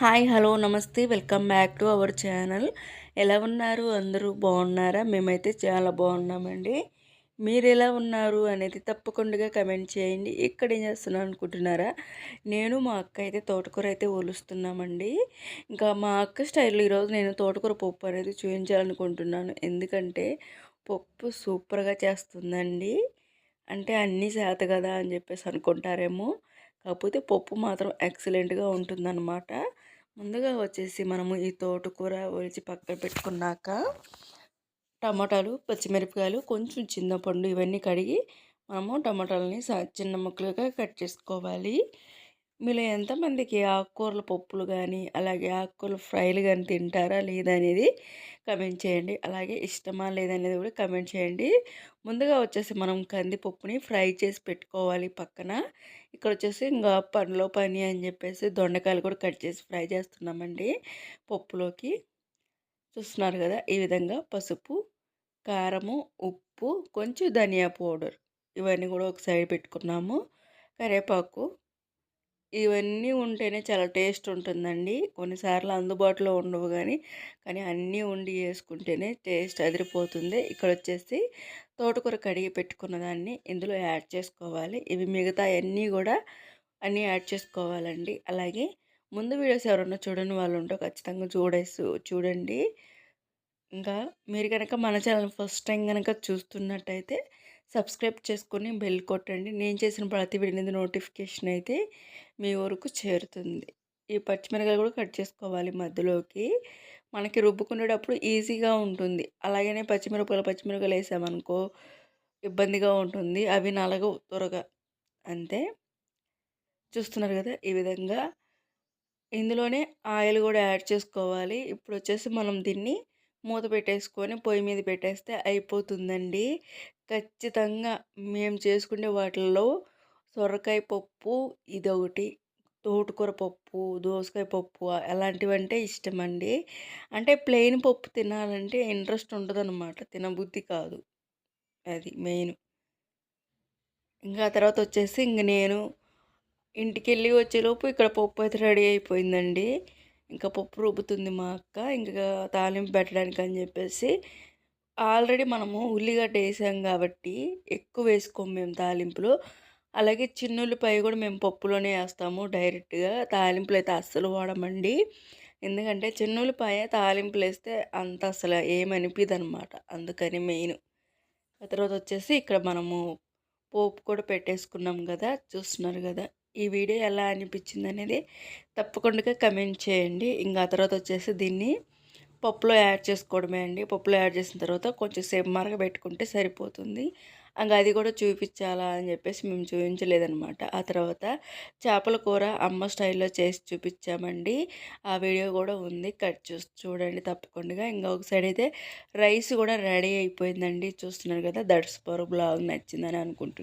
Hi hello నమస్తే. Welcome back to our channel. ఎలా ఉన్నారు? అందరూ బాగున్నారా? మేమైతే చాలా బాగున్నామండి. మీరు ఎలా ఉన్నారు అనేది తప్పకుండా కమెంట్ చేయండి. ఇక్కడ ఏం చేస్తున్నాను అనుకుంటున్నారా? నేను మా అక్క అయితే తోటకూర అయితే ఒలుస్తున్నామండి. ఇంకా మా అక్క స్టైల్లో ఈరోజు నేను తోటకూర పప్పు అనేది చూపించాలనుకుంటున్నాను ఎందుకంటే పప్పు సూపర్గా చేస్తుందండి. అంటే అన్నీ చేత కదా అని చెప్పేసి అనుకుంటారేమో. కాకపోతే పప్పు మాత్రం ఎక్సలెంట్గా ఉంటుందన్నమాట. ముందుగా వచ్చేసి మనము ఈ తోటకూర ఒలిచి పక్కన పెట్టుకున్నాక టమాటాలు పచ్చిమిరపకాయలు కొంచెం చింతపండు ఇవన్నీ కడిగి మనము టమాటాలని చిన్న ముక్కలుగా కట్ చేసుకోవాలి. మీలో ఎంతమందికి ఆకుకూరల పప్పులు కానీ అలాగే ఆకుకూరల ఫ్రైలు కానీ తింటారా? లేదా అనేది కమెంట్ చేయండి. అలాగే ఇష్టమా? లేదనేది కూడా కమెంట్ చేయండి. ముందుగా వచ్చేసి మనం కందిపప్పుని ఫ్రై చేసి పెట్టుకోవాలి పక్కన. ఇక్కడ వచ్చేసి ఇంకా పనిలో పని అని చెప్పేసి దొండకాయలు కూడా కట్ చేసి ఫ్రై చేస్తున్నామండి పప్పులోకి. చూస్తున్నారు కదా ఈ విధంగా పసుపు కారము ఉప్పు కొంచెం ధనియా పౌడర్ ఇవన్నీ కూడా ఒక సైడ్ పెట్టుకున్నాము. కరివేపాకు ఇవన్నీ ఉంటేనే చాలా టేస్ట్ ఉంటుందండి. కొన్నిసార్లు అందుబాటులో ఉండవు కానీ కానీ అన్నీ ఉండి వేసుకుంటేనే టేస్ట్ అదిరిపోతుంది. ఇక్కడ వచ్చేసి తోటకూర కడిగి పెట్టుకున్న దాన్ని ఇందులో యాడ్ చేసుకోవాలి. ఇవి మిగతా అన్నీ కూడా అన్నీ యాడ్ చేసుకోవాలండి. అలాగే ముందు వీడియోస్ ఎవరన్నా చూడని వాళ్ళు ఉంటే ఖచ్చితంగా చూడేసి చూడండి. ఇంకా మీరు కనుక మన ఛానల్ ఫస్ట్ టైం కనుక చూస్తున్నట్టయితే సబ్స్క్రైబ్ చేసుకొని బెల్ కొట్టండి. నేను చేసిన ప్రతి వీడియో నోటిఫికేషన్ అయితే మీ వరకు చేరుతుంది. ఈ పచ్చిమిరకాయలు కూడా కట్ చేసుకోవాలి మధ్యలోకి. మనకి రుబ్బుకునేటప్పుడు ఈజీగా ఉంటుంది. అలాగనే పచ్చిమిరపకాయలు పచ్చిమిరపకాయలు వేసామనుకో ఇబ్బందిగా ఉంటుంది. అవి నలగవు త్వరగా. అంతే. చూస్తున్నారు కదా ఈ విధంగా. ఇందులోనే ఆయిల్ కూడా యాడ్ చేసుకోవాలి. ఇప్పుడు వచ్చేసి మనం దీన్ని మూత పెట్టేసుకొని పొయ్యి మీద పెట్టేస్తే అయిపోతుందండి. ఖచ్చితంగా మేము చేసుకునే వాటిల్లో సొరకాయ పప్పు ఇదొకటి తోటకూర పప్పు దోసకాయ పప్పు అలాంటివి అంటే ఇష్టం అండి అంటే ప్లెయిన్ పప్పు తినాలంటే ఇంట్రెస్ట్ ఉండదన్నమాట తినబుద్ధి కాదు అది మెయిన్. ఇంకా తర్వాత వచ్చేసి ఇంక నేను ఇంటికి వెళ్ళి వచ్చేలోపు ఇక్కడ పప్పు అయితే రెడీ అయిపోయిందండి. ఇంకా పప్పు రుబ్బుతుంది మా అక్క. ఇంకా తాలింపు పెట్టడానికి అని చెప్పేసి ఆల్రెడీ మనము ఉల్లిగడ్డ వేసాం కాబట్టి ఎక్కువ వేసుకోము మేము తాలింపులు. అలాగే చిన్నుల్లిపాయ కూడా మేము పప్పులోనే వేస్తాము డైరెక్ట్గా. తాలింపులు అయితే అస్సలు వాడమండి. ఎందుకంటే చిన్నుల్లిపాయ తాలింపులు వేస్తే అంత అసలు ఏమనిపిది అనమాట అందుకని మెయిన్. తర్వాత వచ్చేసి ఇక్కడ మనము పోపు కూడా పెట్టేసుకున్నాం కదా చూస్తున్నారు కదా. ఈ వీడియో ఎలా అనిపించింది అనేది తప్పకుండా కమెంట్ చేయండి. ఇంకా తర్వాత వచ్చేసి దీన్ని పప్పులో యాడ్ చేసుకోవడమే అండి. పప్పులో యాడ్ చేసిన తర్వాత కొంచెం సేపు మరగ పెట్టుకుంటే సరిపోతుంది. ఇంకా అది కూడా చూపించాలా అని చెప్పేసి మేము చూపించలేదనమాట ఆ తర్వాత చేపల కూర అమ్మ స్టైల్లో చేసి చూపించామండి. ఆ వీడియో కూడా ఉంది. కట్ చూసి చూడండి తప్పకుండా. ఇంకా ఒక సైడ్ అయితే రైస్ కూడా రెడీ అయిపోయిందండి. చూస్తున్నారు కదా దట్స్ పరు బ్లాగ్ నచ్చిందని అనుకుంటున్నాను